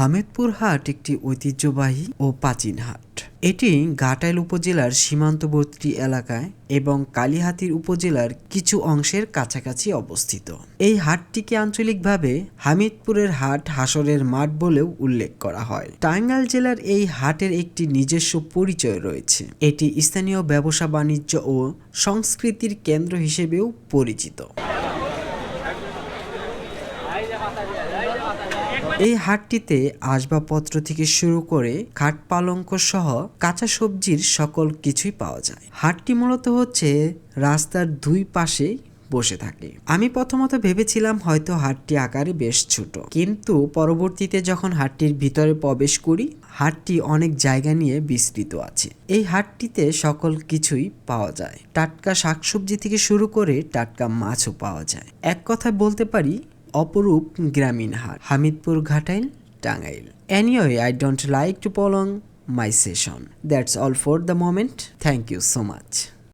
হামিদপুর হাট একটি ঐতিহ্যবাহী ও প্রাচীন হাট। এটি ঘাটাইল উপজেলার সীমান্তবর্তী এলাকায় এবং কালিহাতির উপজেলার কিছু অংশের কাছাকাছি অবস্থিত। এই হাটটিকে আঞ্চলিকভাবে হামিদপুরের হাট হাসরের মাঠ বলেও উল্লেখ করা হয়। টাঙ্গাইল জেলার এই হাটের একটি নিজস্ব পরিচয় রয়েছে। এটি স্থানীয় ব্যবসা বাণিজ্য ও সংস্কৃতির কেন্দ্র হিসেবেও পরিচিত। এই হাটটিতে আসবাবপত্র থেকে শুরু করে খাট পালঙ্ক সহ কাঁচা সবজির সকল কিছুই পাওয়া যায়। হাটটি মূলত হচ্ছে রাস্তার দুই পাশে বসে থাকে। আমি প্রথমত ভেবেছিলাম হয়তো হাটটি আকারে বেশ ছোট। কিন্তু পরবর্তীতে যখন হাটটির ভিতরে প্রবেশ করি, হাটটি অনেক জায়গা নিয়ে বিস্তৃত আছে। এই হাটটিতে সকল কিছুই পাওয়া যায়। টাটকা শাকসবজি থেকে শুরু করে টাটকা মাছও পাওয়া যায়। এক কথায় বলতে পারি অপরূপ গ্রামীণ হাট, Hamidpur Ghatail, Tangail. Anyway I don't like to prolong my session that's all for the moment thank you so much